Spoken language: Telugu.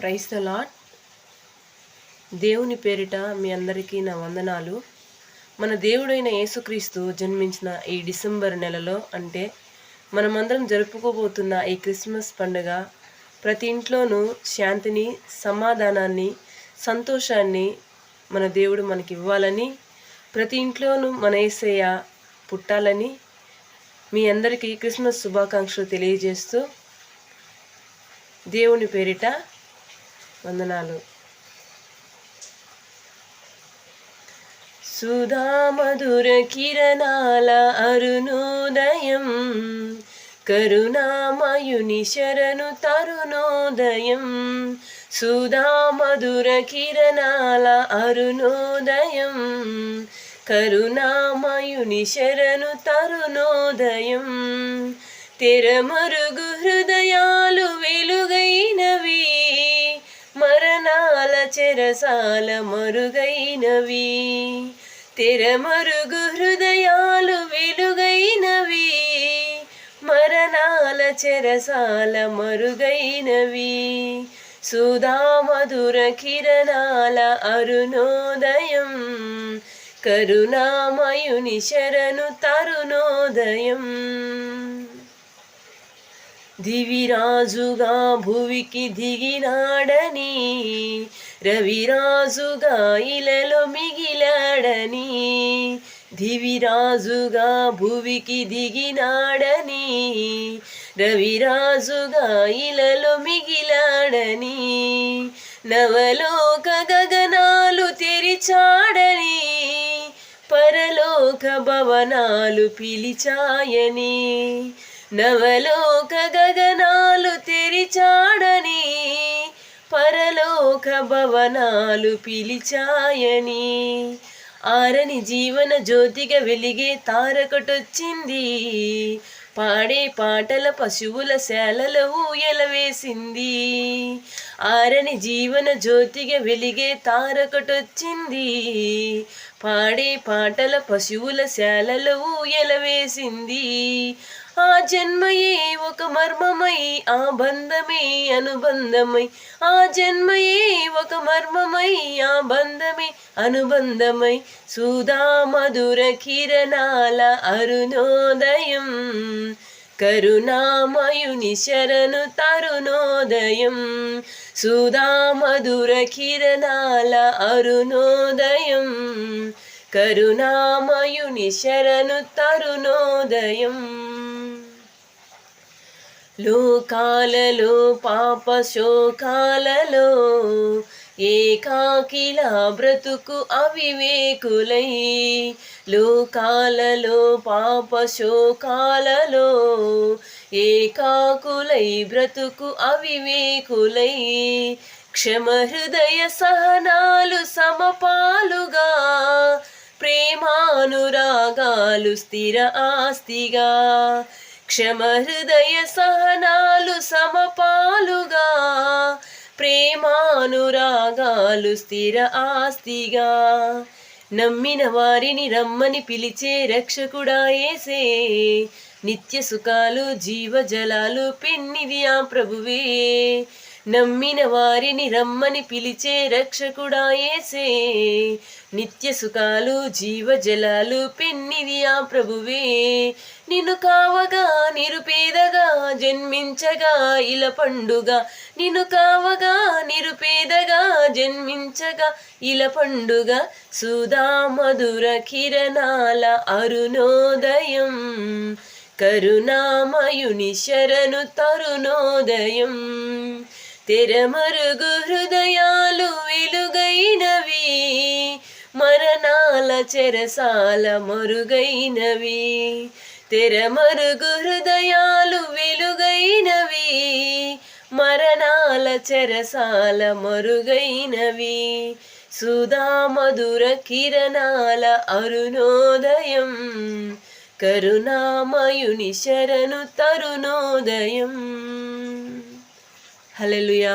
ప్రైస్ ద లాట్ దేవుని పేరిట మీ అందరికీ నా వందనాలు. మన దేవుడైన యేసుక్రీస్తు జన్మించిన ఈ డిసెంబర్ నెలలో అంటే మనమందరం జరుపుకోబోతున్న ఈ క్రిస్మస్ పండుగ ప్రతి ఇంట్లోనూ శాంతిని సమాధానాన్ని సంతోషాన్ని మన దేవుడు మనకి ఇవ్వాలని ప్రతి ఇంట్లోనూ మన ఏసయ్య పుట్టాలని మీ అందరికీ క్రిస్మస్ శుభాకాంక్షలు తెలియజేస్తూ దేవుని పేరిట వందనాలు. సుధామధుర కిరణాల అరుణోదయం కరుణామయుని శరణు తరుణోదయం. సుధామధుర కిరణాల అరుణోదయం కరుణామయుని శరణు తరుణోదయం. తెరమరుగు హృదయా చెరసాల మరుగైనవి తెరమరుగు హృదయాలు వెలుగైనవి. మరణాల చెరసాల మరుగైనవి సుధామధుర కిరణాల అరుణోదయం. కరుణామయుని శరణు తరుణోదయం. దివిరాజుగా భువికి దిగినాడని. రవిరాజుగా ఇలలో మిగిలాడని దివిరాజుగా భువికి దిగినాడని రవిరాజుగా ఇలలో మిగిలాడని నవలోక గగనాలు తెరిచాడని పరలోక భవనాలు పిలిచాయని నవలోక గగనాలు తెరిచాడని పరలోక భవనాలు పిలిచాయని. ఆరని జీవన జ్యోతిగా వెలిగే తారకటొచ్చింది. పాడే పాటల పశువుల శాలల ఊయల వేసింది ఆరని జీవన జ్యోతిగా వెలిగే తారకటొచ్చింది. పాడే పాటల పశువుల శాలల ఊయల వేసింది ఆ జన్మయే ఒక మర్మమై ఆ బంధమే అనుబంధమై ఆ జన్మయే ఒక మర్మమై ఆ బంధమే అనుబంధమై సుధా మధుర కిరణాల అరుణోదయం కరుణామయుని శరణు తరుణోదయం సుధా మధుర కిరణాల అరుణోదయం కరుణామయుని శరణు తరుణోదయం. లోకాలలో పాప శోకాలలో ఏకాకిల బ్రతుకు అవివేకులై. లోకాలలో పాప శోకాలలో ఏకాకులై బ్రతుకు అవివేకులై. క్షమ హృదయ సహనాలు సమపాలుగా ప్రేమానురాగాలు స్థిర ఆస్తిగా. క్షమ హృదయ సహనాలు సమపాలుగా ప్రేమానురాగాలు స్థిర ఆస్తిగా. నమ్మిన వారిని రమ్మని పిలిచే రక్షకుడా ఏసే. నిత్య సుఖాలు జీవజలాలు పెన్నిది ఆ ప్రభువే. నమ్మిన వారిని రమ్మని పిలిచే రక్షకుడాయేసే. నిత్య సుఖాలు జీవజలాలు పెన్నిది ఆ ప్రభువే. నిన్ను కావగా నిరుపేదగా జన్మించగా ఇల పండుగ. నిన్ను కావగా నిరుపేదగా జన్మించగా ఇల పండుగ. సుధా మధుర కిరణాల అరుణోదయం. కరుణామయుని శరణు తరుణోదయం. తెరమరుగు హృదయాలు వెలుగైనవి మరణాల చెరసాల మరుగైనవి. తెరమరుగు హృదయాలు వెలుగైనవి మరణాల చెరసాల మరుగైనవి. సుధామధుర కిరణాల అరుణోదయం కరుణామయుని శరణు తరుణోదయం. హలెలుయా